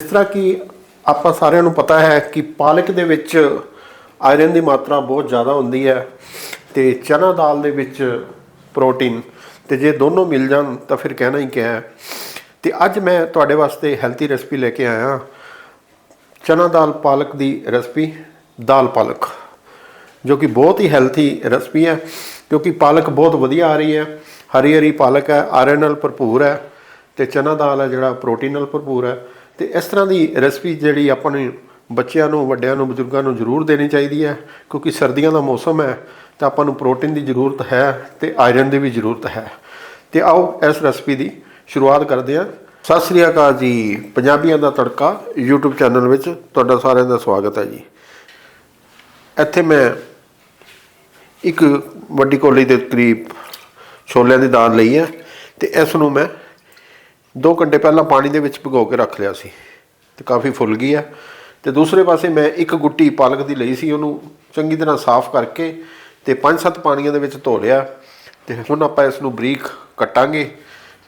ਜਿਸ ਤਰ੍ਹਾਂ ਕਿ ਆਪਾਂ ਸਾਰਿਆਂ ਨੂੰ ਪਤਾ ਹੈ ਕਿ ਪਾਲਕ ਦੇ ਵਿੱਚ ਆਇਰਨ ਦੀ ਮਾਤਰਾ ਬਹੁਤ ਜ਼ਿਆਦਾ ਹੁੰਦੀ ਹੈ ਤੇ ਚਨਾ ਦਾਲ ਦੇ ਵਿੱਚ ਪ੍ਰੋਟੀਨ ਤੇ ਜੇ ਦੋਨੋਂ ਮਿਲ ਜਾਣ ਤਾਂ ਫਿਰ ਕਹਿਣਾ ਹੀ ਕਿਹਾ ਹੈ। ਤੇ ਅੱਜ ਮੈਂ ਤੁਹਾਡੇ ਵਾਸਤੇ ਹੈਲਥੀ ਰੈਸਪੀ ਲੈ ਕੇ ਆਇਆ। ਚਨਾ ਦਾਲ ਪਾਲਕ ਦੀ ਰੈਸਪੀ, ਦਾਲ ਪਾਲਕ, ਜੋ ਕਿ ਬਹੁਤ ਹੀ ਹੈਲਥੀ ਰੈਸਪੀ ਹੈ, ਕਿਉਂਕਿ ਪਾਲਕ ਬਹੁਤ ਵਧੀਆ ਆ ਰਹੀ ਹੈ। ਹਰੀ ਹਰੀ ਪਾਲਕ ਹੈ, ਆਇਰਨ ਨਾਲ ਭਰਪੂਰ ਹੈ ਤੇ ਚਨਾ ਦਾਲ ਹੈ ਜਿਹੜਾ ਪ੍ਰੋਟੀਨ ਨਾਲ ਭਰਪੂਰ ਹੈ। ਤੇ ਇਸ ਤਰ੍ਹਾਂ ਦੀ ਰੈਸਪੀ ਜਿਹੜੀ ਆਪਾਂ ਨੂੰ ਬੱਚਿਆਂ ਨੂੰ, ਵੱਡਿਆਂ ਨੂੰ, ਬਜ਼ੁਰਗਾਂ ਨੂੰ ਜ਼ਰੂਰ ਦੇਣੀ ਚਾਹੀਦੀ ਹੈ, ਕਿਉਂਕਿ ਸਰਦੀਆਂ ਦਾ ਮੌਸਮ ਹੈ ਤਾਂ ਆਪਾਂ ਨੂੰ ਪ੍ਰੋਟੀਨ ਦੀ ਜ਼ਰੂਰਤ ਹੈ ਤੇ ਆਇਰਨ ਦੀ ਵੀ ਜ਼ਰੂਰਤ ਹੈ। ਤੇ ਆਓ ਇਸ ਰੈਸਪੀ ਦੀ ਸ਼ੁਰੂਆਤ ਕਰਦੇ ਹਾਂ। ਸਤਿ ਸ੍ਰੀ ਅਕਾਲ ਜੀ, ਪੰਜਾਬੀਆਂ ਦਾ ਤੜਕਾ YouTube ਚੈਨਲ ਵਿੱਚ ਤੁਹਾਡਾ ਸਾਰਿਆਂ ਦਾ ਸਵਾਗਤ ਹੈ ਜੀ। ਇੱਥੇ ਮੈਂ ਇੱਕ ਵੱਡੀ ਕੋਲੀ ਦੇ ਕਰੀਬ ਛੋਲਿਆਂ ਦੀ ਦਾਲ ਲਈ ਹੈ ਤੇ ਇਸ ਨੂੰ ਮੈਂ 2 ਘੰਟੇ ਪਹਿਲਾਂ ਪਾਣੀ ਦੇ ਵਿੱਚ ਭਿਗੋ ਕੇ ਰੱਖ ਲਿਆ ਸੀ ਤੇ ਕਾਫੀ ਫੁੱਲ ਗਈ ਆ। ਤੇ ਦੂਸਰੇ ਪਾਸੇ ਮੈਂ ਇੱਕ ਗੁੱਟੀ ਪਾਲਕ ਦੀ ਲਈ ਸੀ, ਉਹਨੂੰ ਚੰਗੀ ਤਰ੍ਹਾਂ ਸਾਫ਼ ਕਰਕੇ ਤੇ 5-7 ਪਾਣੀਆਂ ਦੇ ਵਿੱਚ ਧੋ ਲਿਆ ਤੇ ਹੁਣ ਆਪਾਂ ਇਸ ਨੂੰ ਬਰੀਕ ਕੱਟਾਂਗੇ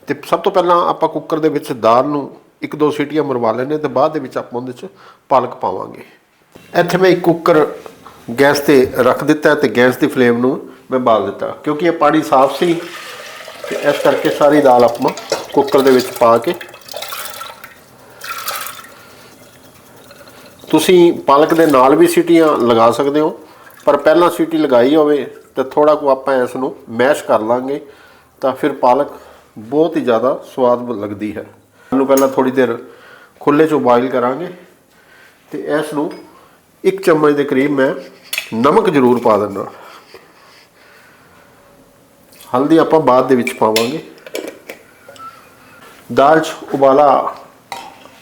ਤੇ ਸਭ ਤੋਂ ਪਹਿਲਾਂ ਆਪਾਂ ਕੁੱਕਰ ਦੇ ਵਿੱਚ ਦਾਲ ਨੂੰ ਇੱਕ ਦੋ ਸੀਟੀਆਂ ਮਰਵਾ ਲੈਣੇ ਤੇ ਬਾਅਦ ਦੇ ਵਿੱਚ ਆਪਾਂ ਉਹਦੇ ਵਿੱਚ ਪਾਲਕ ਪਾਵਾਂਗੇ। ਇੱਥੇ ਮੈਂ ਇੱਕ ਕੁੱਕਰ ਗੈਸ ਤੇ ਰੱਖ ਦਿੱਤਾ ਤੇ ਗੈਸ ਦੀ ਫਲੇਮ ਨੂੰ ਮੈਂ ਬਾਲ ਦਿੱਤਾ ਕਿਉਂਕਿ ਇਹ ਪਾਣੀ ਸਾਫ਼ ਸੀ ਤੇ ਇਸ ਕਰਕੇ ਸਾਰੀ ਦਾਲ ਆਪਾਂ ਕੁੱਕਰ ਦੇ ਵਿੱਚ ਪਾ ਕੇ। ਤੁਸੀਂ ਪਾਲਕ ਦੇ ਨਾਲ ਵੀ ਸੀਟੀਆਂ ਲਗਾ ਸਕਦੇ ਹੋ, ਪਰ ਪਹਿਲਾਂ ਸੀਟੀ ਲਗਾਈ ਹੋਵੇ ਤਾਂ ਥੋੜਾ ਕੁ ਆਪਾਂ ਇਸ ਨੂੰ ਮੈਸ਼ ਕਰ ਲਾਂਗੇ, ਤਾਂ ਫਿਰ ਪਾਲਕ ਬਹੁਤ ਹੀ ਜ਼ਿਆਦਾ ਸਵਾਦ ਲੱਗਦੀ ਹੈ। ਇਹਨੂੰ ਪਹਿਲਾਂ ਥੋੜੀ ਦੇਰ ਖੁੱਲੇ 'ਚ ਬੋਇਲ ਕਰਾਂਗੇ ਤੇ ਇਸ ਨੂੰ ਇੱਕ ਚਮਚ ਦੇ ਕਰੀਬ ਮੈਂ ਨਮਕ ਜ਼ਰੂਰ ਪਾ ਦਿੰਦਾ। ਹਲਦੀ ਆਪਾਂ ਬਾਅਦ ਦੇ ਵਿੱਚ ਪਾਵਾਂਗੇ। ਦਾਲ 'ਚ ਉਬਾਲਾ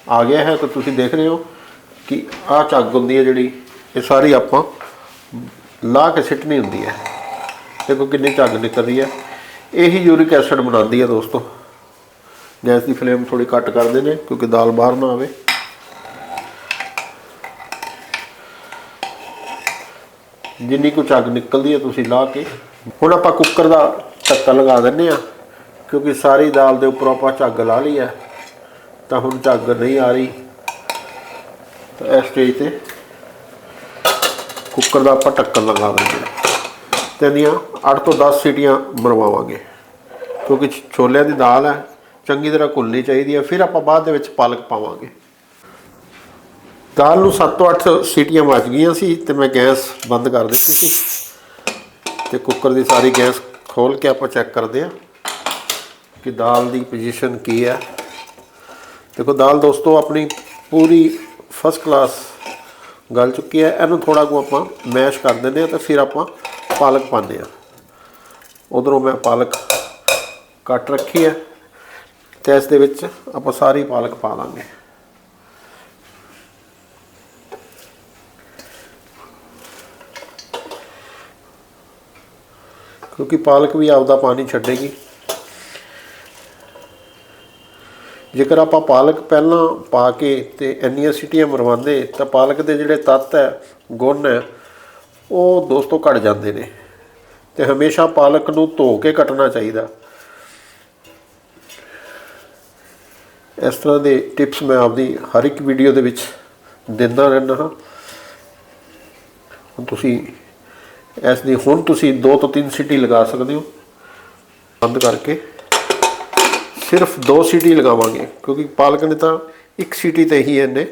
ਆ ਗਿਆ ਹੈ, ਤਾਂ ਤੁਸੀਂ ਦੇਖ ਰਹੇ ਹੋ ਕਿ ਆਹ ਝੱਗ ਹੁੰਦੀ ਹੈ ਜਿਹੜੀ, ਇਹ ਸਾਰੀ ਆਪਾਂ ਲਾ ਕੇ ਸਿੱਟਣੀ ਹੁੰਦੀ ਹੈ। ਦੇਖੋ ਕਿੰਨੀ ਝੱਗ ਨਿਕਲ ਰਹੀ ਹੈ। ਇਹੀ ਯੂਰਿਕ ਐਸਿਡ ਬਣਾਉਂਦੀ ਹੈ ਦੋਸਤੋ। ਗੈਸ ਦੀ ਫਲੇਮ ਥੋੜੀ ਘੱਟ ਕਰਦੇ ਨੇ ਕਿਉਂਕਿ ਦਾਲ ਬਾਹਰ ਨਾ ਆਵੇ। ਜਿੰਨੀ ਕੁ ਝੱਗ ਨਿਕਲਦੀ ਹੈ, ਤੁਸੀਂ ਲਾ ਕੇ। ਹੁਣ ਆਪਾਂ ਕੁੱਕਰ ਦਾ ਢੱਕਣ ਲਗਾ ਦਿੰਨੇ ਆ ਕਿਉਂਕਿ ਸਾਰੀ ਦਾਲ ਦੇ ਉੱਪਰ ਆਪਾਂ ਝੱਗ ਲਾ ਲਈ ਹੈ, ਤਾਂ ਹੁਣ ਝੱਗ ਨਹੀਂ ਆ ਰਹੀ। ਤਾਂ ਇਸ ਸਟੇਜ ਤੇ ਕੁੱਕਰ ਦਾ ਆਪਾਂ ਢੱਕਣ ਲਗਾ ਦਿੰਦੇ ਹਾਂ ਤੇ ਇਹਦੀਆਂ 8 ਤੋਂ 10 ਸੀਟੀਆਂ ਮਰਵਾਵਾਂਗੇ ਕਿਉਂਕਿ ਛੋਲਿਆਂ ਦੀ ਦਾਲ ਹੈ, ਚੰਗੀ ਤਰ੍ਹਾਂ ਘੁਲਣੀ ਚਾਹੀਦੀ ਹੈ, ਫਿਰ ਆਪਾਂ ਬਾਅਦ ਦੇ ਵਿੱਚ ਪਾਲਕ ਪਾਵਾਂਗੇ। ਦਾਲ ਨੂੰ 7 ਤੋਂ 8 ਸੀਟੀਆਂ ਵੱਜ ਗਈਆਂ ਸੀ ਤੇ ਮੈਂ ਗੈਸ ਬੰਦ ਕਰ ਦਿੱਤੀ ਸੀ। ਤੇ ਕੁੱਕਰ ਦੀ ਸਾਰੀ ਗੈਸ ਖੋਲ ਕੇ ਆਪਾਂ ਚੈੱਕ ਕਰਦੇ ਹਾਂ। ਕਿ ਦਾਲ ਦੀ ਪੋਜੀਸ਼ਨ ਕੀ ਹੈ। ਦੇਖੋ, ਦਾਲ ਦੋਸਤੋ, ਆਪਣੀ ਪੂਰੀ ਫਸਟ ਕਲਾਸ ਗਲ ਚੁੱਕੀ ਹੈ। ਇਹਨੂੰ ਥੋੜਾ ਕੁ ਆਪਾਂ ਮੈਸ਼ ਕਰ ਦਿੰਦੇ ਹਾਂ ਤੇ ਫਿਰ ਆਪਾਂ ਪਾਲਕ ਪਾਉਂਦੇ ਹਾਂ। ਉਧਰੋਂ ਮੈਂ ਪਾਲਕ ਕੱਟ ਰੱਖੀ ਹੈ ਤੇ ਇਸ ਦੇ ਵਿੱਚ ਆਪਾਂ ਸਾਰੀ ਪਾਲਕ ਪਾ ਦਾਂਗੇ ਕਿਉਂਕਿ ਪਾਲਕ ਵੀ ਆਪਦਾ ਪਾਣੀ ਛੱਡੇਗੀ। ਜੇਕਰ ਆਪਾਂ ਪਾਲਕ ਪਹਿਲਾਂ ਪਾ ਕੇ ਤੇ ਇੰਨੀਆਂ ਸੀਟੀਆਂ ਮਰਵਾਉਂਦੇ, ਤਾਂ ਪਾਲਕ ਦੇ ਜਿਹੜੇ ਤੱਤ ਹੈ, ਗੁਣ ਹੈ, ਉਹ ਦੋਸਤੋ ਘਟ ਜਾਂਦੇ ਨੇ। ਤੇ ਹਮੇਸ਼ਾ ਪਾਲਕ ਨੂੰ ਧੋ ਕੇ ਕੱਟਣਾ ਚਾਹੀਦਾ। ਇਸ ਤਰ੍ਹਾਂ ਦੇ ਟਿਪਸ ਮੈਂ ਆਪਦੀ ਹਰ ਇੱਕ ਵੀਡੀਓ ਦੇ ਵਿੱਚ ਦਿੰਦਾ ਰਹਿੰਦਾ ਹਾਂ। ਹੁਣ ਤੁਸੀਂ ਇਸ ਦੀ, ਹੁਣ ਤੁਸੀਂ 2 ਤੋਂ 3 ਸਿਟੀ ਲਗਾ ਸਕਦੇ ਹੋ। ਬੰਦ ਕਰਕੇ। ਸਿਰਫ ਦੋ ਸੀਟੀ ਲਗਾਵਾਂਗੇ, ਕਿਉਂਕਿ ਪਾਲਕ ਨੇ ਤਾਂ ਇੱਕ ਸੀਟੀ ਤੇ ਹੀ ਇਹਨੇ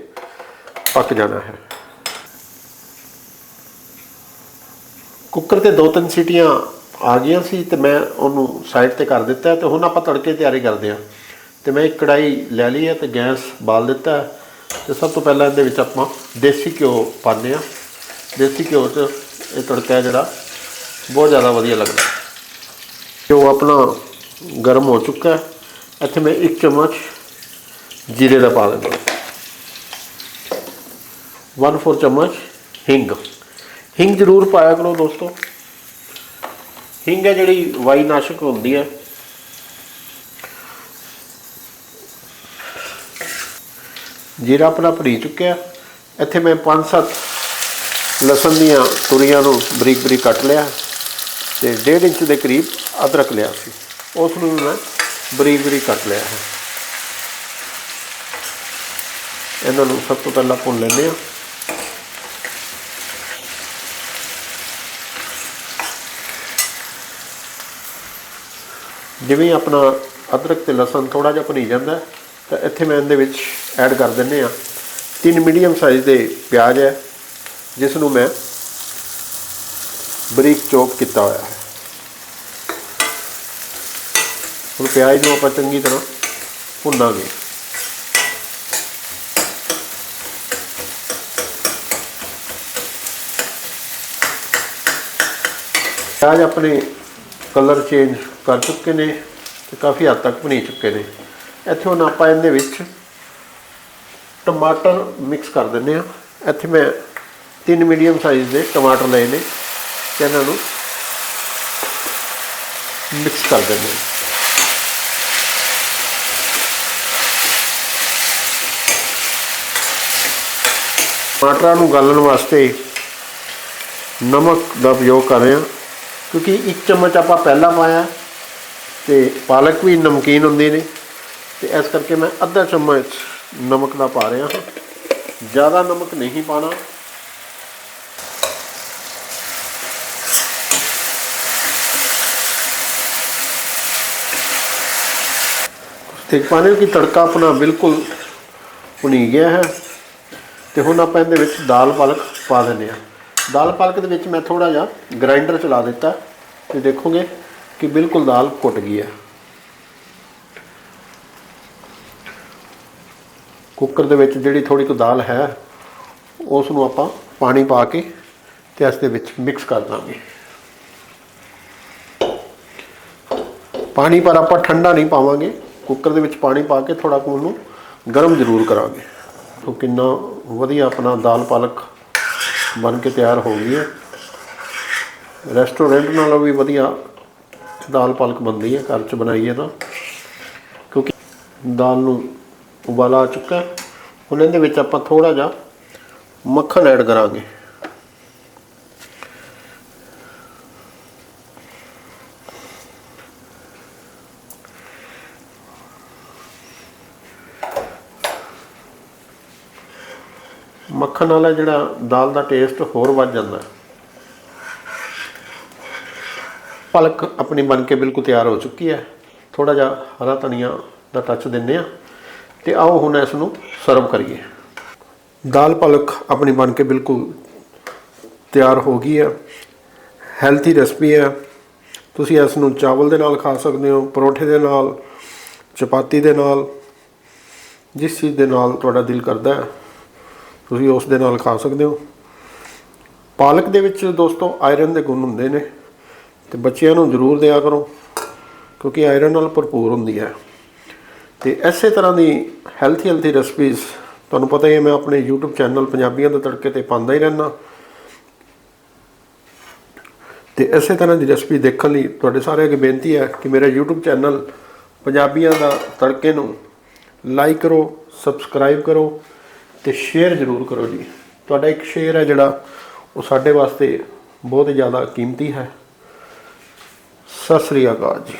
ਪੱਕ ਜਾਣਾ ਹੈ। ਕੁੱਕਰ ਤੇ 2-3 ਸੀਟੀਆਂ ਆ ਗਈਆਂ ਸੀ ਤੇ ਮੈਂ ਉਹਨੂੰ ਸਾਈਡ ਤੇ ਕਰ ਦਿੱਤਾ ਹੈ ਤੇ ਹੁਣ ਆਪਾਂ ਤੜਕੇ ਤਿਆਰੀ ਕਰਦੇ ਹਾਂ। ਤੇ ਮੈਂ ਇੱਕ ਕੜਾਈ ਲੈ ਲਈ ਹੈ ਤੇ ਗੈਸ ਬਾਲ ਦਿੱਤਾ ਹੈ ਤੇ ਸਭ ਤੋਂ ਪਹਿਲਾਂ ਇਹਦੇ ਵਿੱਚ ਆਪਾਂ ਦੇਸੀ ਘਿਓ ਪਾਉਂਦੇ ਹਾਂ। ਦੇਸੀ ਘਿਓ 'ਚ ਇਹ ਤੜਕਾ ਜਿਹੜਾ ਬਹੁਤ ਜ਼ਿਆਦਾ ਵਧੀਆ ਲੱਗਦਾ ਘਿਓ ਆਪਣਾ ਗਰਮ ਹੋ ਚੁੱਕਾ ਹੈ। ਇੱਥੇ ਮੈਂ ਇੱਕ ਚਮਚ ਜੀਰੇ ਦਾ ਪਾ ਦਿੰਦਾ 1/4 ਚਮਚ ਹਿੰਗ। ਹਿੰਗ ਜ਼ਰੂਰ ਪਾਇਆ ਕਰੋ ਦੋਸਤੋ। ਹਿੰਗ ਹੈ ਜਿਹੜੀ ਵਾਈ ਨਾਸ਼ਕ ਹੁੰਦੀ ਹੈ। ਜੀਰਾ ਆਪਣਾ ਭਰੀ ਚੁੱਕਿਆ। ਇੱਥੇ ਮੈਂ 5-7 ਲਸਣ ਦੀਆਂ ਤੁਰੀਆਂ ਨੂੰ ਬਰੀਕ ਬਰੀਕ ਕੱਟ ਲਿਆ ਤੇ 1.5 ਇੰਚ ਦੇ ਕਰੀਬ ਅਦਰਕ ਲਿਆ ਸੀ। ਉਸ ਨੂੰ ਮੈਂ ਬਰੀਕ ਬਰੀਕ ਕੱਟ ਲਿਆ ਹੈ। ਇਹਨਾਂ ਨੂੰ ਸਭ ਤੋਂ ਪਹਿਲਾਂ ਭੁੰਨ ਲੈਂਦੇ ਹਾਂ। ਜਿਵੇਂ ਆਪਣਾ ਅਦਰਕ ਤੇ ਲਸਣ ਥੋੜਾ ਜਿਹਾ ਭੁੰਨੀ ਜਾਂਦਾ ਤਾਂ ਇੱਥੇ ਮੈਂ ਇਹਦੇ ਵਿੱਚ ਐਡ ਕਰ ਦਿੰਨੇ ਆ ਤਿੰਨ ਮੀਡੀਅਮ ਸਾਈਜ਼ ਦੇ ਪਿਆਜ਼ ਹੈ, ਜਿਸ ਨੂੰ ਮੈਂ ਬਰੀਕ ਚੌਪ ਕੀਤਾ ਹੋਇਆ ਹੈ। ਹੁਣ ਪਿਆਜ਼ ਨੂੰ ਆਪਾਂ ਚੰਗੀ ਤਰ੍ਹਾਂ ਭੁੰਨਾਂਗੇ। ਪਿਆਜ਼ ਆਪਣੇ ਕਲਰ ਚੇਂਜ ਕਰ ਚੁੱਕੇ ਨੇ ਤੇ ਕਾਫੀ ਹੱਦ ਤੱਕ ਭੁੰਨੀ ਚੁੱਕੇ ਨੇ। ਇੱਥੇ ਹੁਣ ਆਪਾਂ ਇਹਦੇ ਵਿੱਚ ਟਮਾਟਰ ਮਿਕਸ ਕਰ ਦਿੰਨੇ ਆ ਇੱਥੇ ਮੈਂ ਤਿੰਨ ਮੀਡੀਅਮ ਸਾਈਜ਼ ਦੇ ਟਮਾਟਰ ਲਏ ਨੇ ਤੇ ਇਹਨਾਂ ਨੂੰ ਮਿਕਸ ਕਰ ਦਿੰਦੇ ਹਾਂ। ਟਮਾਟਰਾਂ ਨੂੰ ਗਾਲਣ ਵਾਸਤੇ ਨਮਕ ਦਾ ਉਪਯੋਗ ਕਰ ਰਹੇ ਹਾਂ। ਕਿਉਂਕਿ ਇੱਕ ਚਮਚ ਆਪਾਂ ਪਹਿਲਾਂ ਪਾਇਆ ਤੇ ਪਾਲਕ ਵੀ ਨਮਕੀਨ ਹੁੰਦੀ ਨੇ। ਤੇ ਇਸ ਕਰਕੇ ਮੈਂ ਅੱਧਾ ਚਮਚ ਨਮਕ ਦਾ ਪਾ ਰਿਹਾ ਹਾਂ। ਜ਼ਿਆਦਾ ਨਮਕ ਨਹੀਂ ਪਾਣਾ। ਦੇਖ ਪਾਣੇ ਕਿ ਤੜਕਾ ਆਪਣਾ ਬਿਲਕੁਲ ਭੁਨੀ ਗਿਆ ਹੈ। ਤੇ ਹੁਣ ਆਪਾਂ ਇਹਦੇ ਵਿੱਚ ਦਾਲ ਪਾਲਕ ਪਾ ਦਿੰਦੇ ਆ ਦਾਲ ਪਾਲਕ ਦੇ ਵਿੱਚ ਮੈਂ ਥੋੜਾ ਜਿਹਾ ਗ੍ਰਾਈਂਡਰ ਚਲਾ ਦਿੱਤਾ। ਤੇ ਦੇਖੋਗੇ ਕਿ ਬਿਲਕੁਲ ਦਾਲ ਕੁੱਟ ਗਈ ਹੈ। ਕੁੱਕਰ ਦੇ ਵਿੱਚ ਜਿਹੜੀ ਥੋੜੀ ਕੁ ਦਾਲ ਹੈ ਉਸ ਨੂੰ ਆਪਾਂ ਪਾਣੀ ਪਾ ਕੇ ਤੇ ਇਸ ਦੇ ਵਿੱਚ ਮਿਕਸ ਕਰ ਦਾਂਗੇ। ਪਾਣੀ ਪਰ ਆਪਾਂ ਠੰਡਾ ਨਹੀਂ ਪਾਵਾਂਗੇ। ਕੁੱਕਰ ਦੇ ਵਿੱਚ ਪਾਣੀ ਪਾ ਕੇ ਥੋੜਾ ਕੁ ਉਹਨੂੰ ਗਰਮ ਜ਼ਰੂਰ ਕਰਾਂਗੇ। ਉਹ ਕਿੰਨਾ ਵਧੀਆ ਆਪਣਾ ਦਾਲ ਪਾਲਕ ਬਣ ਕੇ ਤਿਆਰ ਹੋ ਗਈ ਹੈ। ਰੈਸਟੋਰੈਂਟ ਨਾਲੋਂ ਵੀ ਵਧੀਆ ਦਾਲ ਪਾਲਕ ਬਣਦੀ ਹੈ, ਘਰ 'ਚ ਬਣਾਈਏ ਤਾਂ। ਕਿਉਂਕਿ ਦਾਲ ਨੂੰ ਉਬਾਲਾ ਆ ਚੁੱਕਾ ਹੁਣ ਇਹਦੇ ਵਿੱਚ ਆਪਾਂ ਥੋੜਾ ਜਿਹਾ ਮੱਖਣ ਐਡ ਕਰਾਂਗੇ। ਮੱਖਣ ਵਾਲਾ ਜਿਹੜਾ ਦਾਲ ਦਾ ਟੇਸਟ ਹੋਰ ਵੱਧ ਜਾਂਦਾ। ਪਲਕ ਆਪਣੀ ਬਣ ਕੇ ਬਿਲਕੁਲ ਤਿਆਰ ਹੋ ਚੁੱਕੀ ਹੈ। ਥੋੜਾ ਜਿਹਾ ਹਰਾ ਧਨੀਆ ਦਾ ਟੱਚ ਦਿੰਨੇ ਆ ਤੇ ਆਓ ਹੁਣ ਇਸ ਨੂੰ ਸਰਵ ਕਰੀਏ। ਦਾਲ ਪਲਕ ਆਪਣੀ ਬਣ ਕੇ ਬਿਲਕੁਲ ਤਿਆਰ ਹੋ ਗਈ ਹੈ। ਹੈਲਥੀ ਰੈਸਪੀ ਹੈ। ਤੁਸੀਂ ਇਸ ਨੂੰ ਚਾਵਲ ਦੇ ਨਾਲ ਖਾ ਸਕਦੇ ਹੋ, ਪਰੌਂਠੇ ਦੇ ਨਾਲ, ਚਪਾਤੀ ਦੇ ਨਾਲ। ਜਿਸ ਚੀਜ਼ ਦੇ ਨਾਲ ਤੁਹਾਡਾ ਦਿਲ ਕਰਦਾ ਹੈ। ਤੁਸੀਂ ਉਸ ਦੇ ਨਾਲ ਖਾ ਸਕਦੇ ਹੋ। ਪਾਲਕ ਦੇ ਵਿੱਚ ਦੋਸਤੋ ਆਇਰਨ ਦੇ ਗੁਣ ਹੁੰਦੇ ਨੇ ਤੇ ਬੱਚਿਆਂ ਨੂੰ ਜ਼ਰੂਰ ਦਿਆ ਕਰੋ, ਕਿਉਂਕਿ ਆਇਰਨ ਨਾਲ ਭਰਪੂਰ ਹੁੰਦੀ ਹੈ। ਤੇ ਐਸੇ ਤਰ੍ਹਾਂ ਦੀ ਹੈਲਥੀ ਹੈਲਥੀ ਰੈਸਪੀਜ਼ ਤੁਹਾਨੂੰ ਪਤਾ ਹੀ ਹੈ, ਮੈਂ ਆਪਣੇ YouTube ਚੈਨਲ ਪੰਜਾਬੀਆਂ ਦੇ ਤੜਕੇ ਤੇ ਪਾਉਂਦਾ ਹੀ ਰਹਿਣਾ ਤੇ ਇਸੇ ਤਰ੍ਹਾਂ ਦੀ ਰੈਸਪੀ ਦੇਖਣ ਲਈ ਤੁਹਾਡੇ ਸਾਰਿਆਂ ਅੱਗੇ ਬੇਨਤੀ ਹੈ ਕਿ ਮੇਰਾ YouTube ਚੈਨਲ ਪੰਜਾਬੀਆਂ ਦਾ ਤੜਕੇ ਨੂੰ ਲਾਈਕ ਕਰੋ ਸਬਸਕ੍ਰਾਈਬ ਕਰੋ ਤੇ ਸ਼ੇਅਰ ਜ਼ਰੂਰ ਕਰੋ ਜੀ। ਤੁਹਾਡਾ ਇੱਕ ਸ਼ੇਅਰ ਹੈ ਜਿਹੜਾ, ਉਹ ਸਾਡੇ ਵਾਸਤੇ ਬਹੁਤ ਜ਼ਿਆਦਾ ਕੀਮਤੀ ਹੈ। ਸਤਿ ਸ੍ਰੀ ਅਕਾਲ ਜੀ।